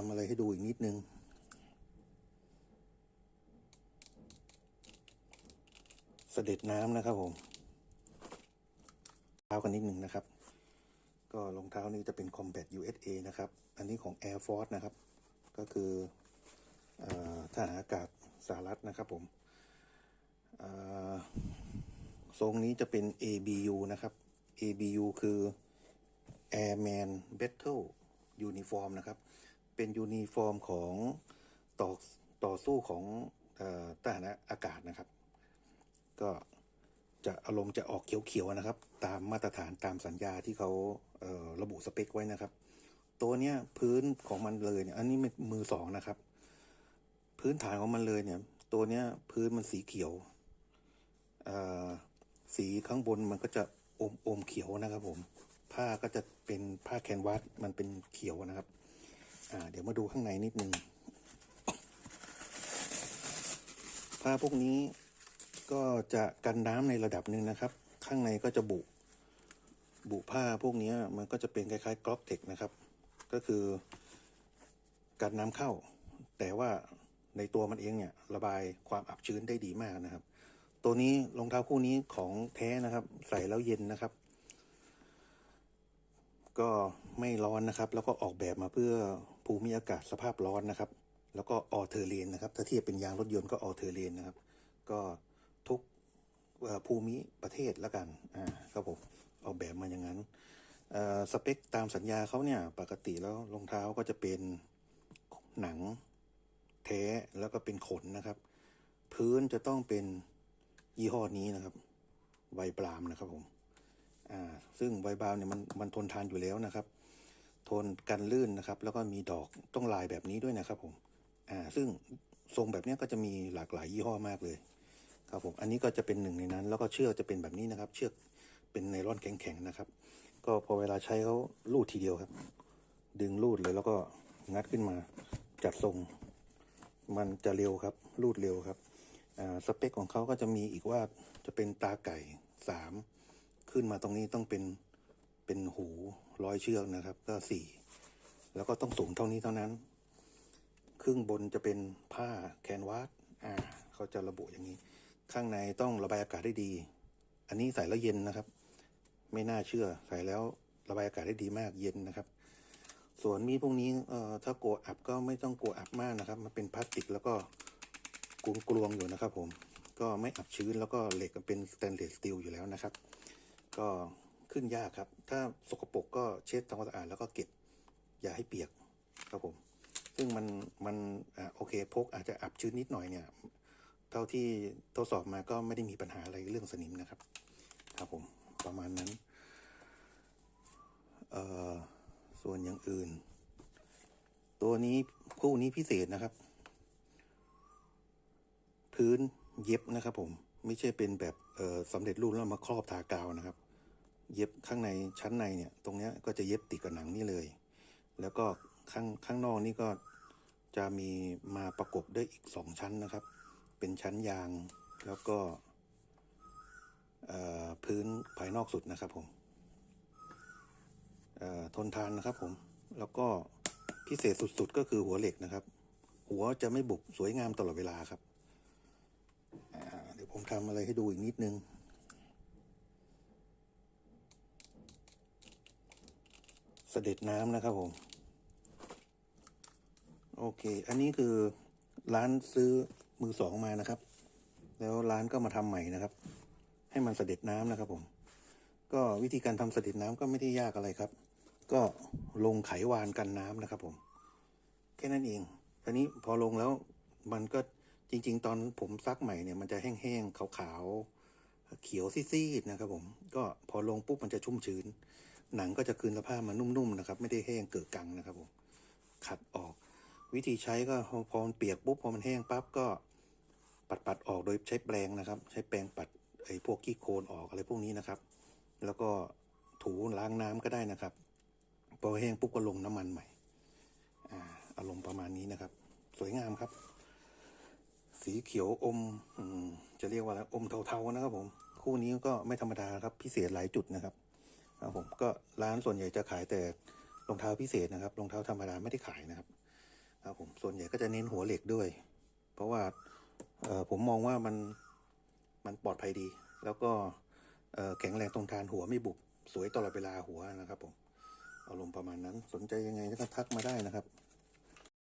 ทำอะไรให้ดูอีกนิดนึง เสด็จน้ำนะครับผมเท้ากันนิดนึงนะครับ ก็รองเท้านี้จะเป็น Combat USA นะครับ อันนี้ของ Air Force นะครับ ก็คือทหารอากาศสหรัฐนะครับผมทรงนี้จะเป็น ABU นะครับ ABU คือ Airman Battle Uniform นะครับ เป็นยูนิฟอร์มของต่อต่อสู้ของอทหารอากาศนะครับ ก็จะอารมณ์จะออกเขียวๆนะครับ ตามมาตรฐานตามสัญญาที่เขาเระบุสเปคไว้นะครับ ตัวเนี้ยพื้นของมันเลยเนี่ยอันนี้มือสองนะครับ พื้นฐานของมันเลยเนี่ย ตัวเนี้ยพื้นมันสีเขียวอ่อสีข้างบนมันก็จะอมอมเขียวนะครับผม ผ้าก็จะเป็นผ้าแคนวาสมันเป็นเขียวนะครับ เดี๋ยวมาดูข้างในนิดนึงผ้าพวกนี้ก็จะกันน้ำในระดับหนึ่งนะครับ ข้างในก็จะบุ บุผ้าพวกนี้มันก็จะเป็นคล้ายๆกรอบเทคนะครับ ก็คือกันน้ำเข้า แต่ว่าในตัวมันเองเนี่ยระบายความอับชื้นได้ดีมากนะครับ ตัวนี้รองเท้าคู่นี้ของแท้นะครับ ใส่แล้วเย็นนะครับ ก็ไม่ร้อนนะครับ แล้วก็ออกแบบมาเพื่อภูมิอากาศสภาพร้อนนะครับ แล้วก็ออเทอร์เรนนะครับ ถ้าเทียบเป็นยางรถยนต์ก็ออเทอร์เรนนะครับ ก็ทุกภูมิประเทศละกันอ่าครับผมออกแบบมาอย่างนั้นสเปคตามสัญญาเขาเนี่ย ปกติแล้วรองเท้าก็จะเป็นหนังแท้แล้วก็เป็นขนนะครับ พื้นจะต้องเป็นยี่ห้อนี้นะครับ ไวบรามนะครับผม อ่าซึ่งไวบามเนี่ยมันมันทนทานอยู่แล้วนะครับ ทนกันลื่นนะครับ แล้วก็มีดอกต้องลายแบบนี้ด้วยนะครับผมอ่าซึ่งทรงแบบนี้ก็จะมีหลากหลายยี่ห้อมากเลย ครับผมอันนี้ก็จะเป็นหนึ่งในนั้น แล้วก็เชือกจะเป็นแบบนี้นะครับ เชือกเป็นไนลอนแข็งๆนะครับ ก็พอเวลาใช้เขาลูดทีเดียวครับ ดึงลูดเลยแล้วก็งัดขึ้นมาจัดทรง มันจะเร็วครับรูดเร็วครับอ่าสเปคของเขาก็จะมีอีกว่าจะเป็นตาไก่สาม ขึ้นมาตรงนี้ต้องเป็นเป็นหูร้อยเชือกนะครับ ก็สี่แล้วก็ต้องสูงเท่านี้เท่านั้น ครึ่งบนจะเป็นผ้าแคนวาสอ่าเขาจะระบุอย่างนี้ ข้างในต้องระบายอากาศได้ดี อันนี้ใส่แล้วเย็นนะครับ ไม่น่าเชื่อใส่แล้วระบายอากาศได้ดีมากเย็นนะครับ ส่วนมีดพวกนี้เอ่อถ้ากลัวอับก็ไม่ต้องกลัวอับมากนะครับ มันเป็นพลาสติกแล้วก็กลวงกลวงๆอยู่นะครับ ผมก็ไม่อับชื้นแล้วก็เหล็กเป็นสแตนเลสสตีลอยู่แล้วนะครับ ก็ขึ้นยากครับ ถ้าสกปรกก็เช็ดทำความสะอาดแล้วก็เก็บ อย่าให้เปียกครับผม ซึ่งมันมันอ่าโอเคพกอาจจะอับชื้นนิดหน่อยเนี่ย เท่าที่ทดสอบมาก็ไม่ได้มีปัญหาอะไรเรื่องสนิมนะครับ ครับผมประมาณนั้นเอ่อส่วนอย่างอื่น ตัวนี้คู่นี้พิเศษนะครับ พื้นเย็บนะครับผมไม่ใช่เป็นแบบสำเร็จรูปแล้วมาครอบทากาวนะครับ เย็บข้างในชั้นในเนี่ยตรงเนี้ยก็จะเย็บติดกับหนังนี่เลย แล้วก็ข้างข้างนอกนี่ก็จะมีมาประกบด้วยอีกสองชั้นนะครับ เป็นชั้นยางแล้วก็พื้นภายนอกสุดนะครับผมทนทานนะครับผมแล้วก็พิเศษสุดๆก็คือหัวเหล็กนะครับ หัวจะไม่บุบสวยงามตลอดเวลาครับเดี๋ยวผมทำอะไรให้ดูอีกนิดนึง สด็จน้ำนะครับผม โอเค อันนี้คือร้านซื้อมือสองมานะครับ แล้วร้านก็มาทำใหม่นะครับ ให้มันเสด็จน้ำนะครับผม ก็วิธีการทำเสด็จน้ำก็ไม่ได้ยากอะไรครับ ก็ลงไขวานกันน้ำนะครับผม แค่นั้นเองทีนี้พอลงแล้วมันก็จริง ๆ ตอนผมซักใหม่เนี่ยมันจะแห้งๆขาวๆเขียวซีดๆนะครับผม ก็พอลงปุ๊บมันจะชุ่มชื้น หนังก็จะคืนสภาพมานุ่มๆนะครับ ไม่ได้แห้งเกิดกังนะครับผมขัดออก วิธีใช้ก็พอมันเปียกปุ๊บพอมันแห้งปั๊บก็ปัดปัดๆออกโดยใช้แปรงนะครับ ใช้แปรงปัดไอ้พวกขี้โคลนออกอะไรพวกนี้นะครับ แล้วก็ถูล้างน้ำก็ได้นะครับพอแห้งปุ๊บก็ลงน้ำมันใหม่อ่าอารมณ์ประมาณนี้นะครับ สวยงามครับ สีเขียวอมอมจะเรียกว่าอะไรอมเทาๆนะครับผม คู่นี้ก็ไม่ธรรมดาครับพิเศษหลายจุดนะครับ นะผมก็ร้านส่วนใหญ่จะขายแต่รองเท้าพิเศษนะครับรองเท้าธรรมดาไม่ได้ขายนะครับครับผมส่วนใหญ่ก็จะเน้นหัวเหล็กด้วย เพราะว่าเออผมมองว่ามันมันปลอดภัยดี แล้วก็เออแข็งแรงตรงทานหัวไม่บุบสวยตลอดเวลาหัวนะครับผมอารมณ์ประมาณนั้นสนใจยังไงก็ทักมาได้นะครับ